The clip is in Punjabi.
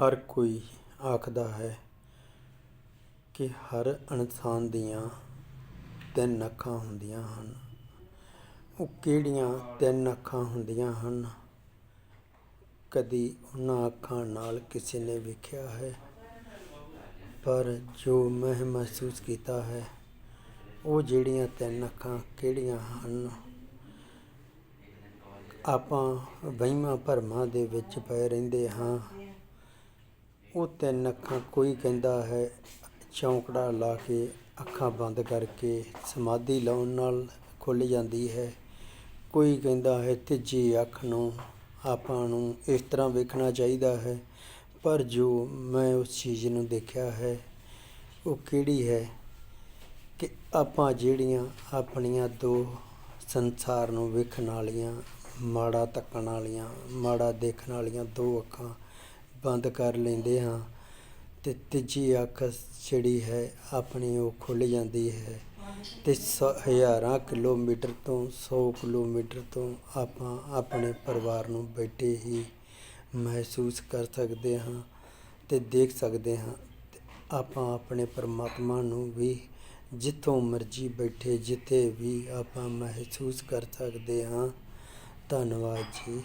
ਹਰ ਕੋਈ ਆਖਦਾ ਹੈ ਕਿ ਹਰ ਇਨਸਾਨ ਦੀਆਂ ਤਿੰਨ ਅੱਖਾਂ ਹੁੰਦੀਆਂ ਹਨ। ਉਹ ਕਿਹੜੀਆਂ ਤਿੰਨ ਅੱਖਾਂ ਹੁੰਦੀਆਂ ਹਨ? ਕਦੀ ਉਹਨਾਂ ਅੱਖਾਂ ਨਾਲ ਕਿਸੇ ਨੇ ਵੇਖਿਆ ਹੈ? ਪਰ ਜੋ ਮੈਂ ਮਹਿਸੂਸ ਕੀਤਾ ਹੈ, ਉਹ ਜਿਹੜੀਆਂ ਤਿੰਨ ਅੱਖਾਂ ਕਿਹੜੀਆਂ ਹਨ? ਆਪਾਂ ਵਹਿਮਾਂ ਭਰਮਾਂ ਦੇ ਵਿੱਚ ਪਏ ਰਹਿੰਦੇ ਹਾਂ। ਉਹ ਤਿੰਨ ਅੱਖਾਂ, ਕੋਈ ਕਹਿੰਦਾ ਹੈ, ਚੌਂਕੜਾ ਲਾ ਕੇ ਅੱਖਾਂ ਬੰਦ ਕਰਕੇ ਸਮਾਧੀ ਲਾਉਣ ਨਾਲ ਖੁੱਲ੍ਹ ਜਾਂਦੀ ਹੈ। ਕੋਈ ਕਹਿੰਦਾ ਹੈ, ਤੀਜੀ ਅੱਖ ਨੂੰ ਆਪਾਂ ਨੂੰ ਇਸ ਤਰ੍ਹਾਂ ਵੇਖਣਾ ਚਾਹੀਦਾ ਹੈ, ਪਰ ਜੋ ਮੈਂ ਉਸ ਚੀਜ਼ ਨੂੰ ਦੇਖਿਆ ਹੈ, ਉਹ ਕਿਹੜੀ ਹੈ ਕਿ ਆਪਾਂ ਜਿਹੜੀਆਂ ਆਪਣੀਆਂ ਦੋ ਸੰਸਾਰ ਨੂੰ ਵੇਖਣ ਵਾਲੀਆਂ, ਮਾੜਾ ਤੱਕਣ ਵਾਲੀਆਂ, ਮਾੜਾ ਦੇਖਣ ਵਾਲੀਆਂ ਦੋ ਅੱਖਾਂ ਬੰਦ ਕਰ ਲੈਂਦੇ ਹਾਂ ਅਤੇ ਤੀਜੀ ਅੱਖ ਜਿਹੜੀ ਹੈ ਆਪਣੀ ਉਹ ਖੁੱਲ੍ਹ ਜਾਂਦੀ ਹੈ ਅਤੇ ਸ ਹਜ਼ਾਰਾਂ ਕਿਲੋਮੀਟਰ ਤੋਂ ਸੌ ਕਿਲੋਮੀਟਰ ਤੋਂ ਆਪਾਂ ਆਪਣੇ ਪਰਿਵਾਰ ਨੂੰ ਬੈਠੇ ਹੀ ਮਹਿਸੂਸ ਕਰ ਸਕਦੇ ਹਾਂ ਅਤੇ ਦੇਖ ਸਕਦੇ ਹਾਂ ਤੇ ਆਪਾਂ ਆਪਣੇ ਪਰਮਾਤਮਾ ਨੂੰ ਵੀ ਜਿੱਥੋਂ ਮਰਜ਼ੀ ਬੈਠੇ ਜਿੱਥੇ ਵੀ ਆਪਾਂ ਮਹਿਸੂਸ ਕਰ ਸਕਦੇ ਹਾਂ। ਧੰਨਵਾਦ ਜੀ।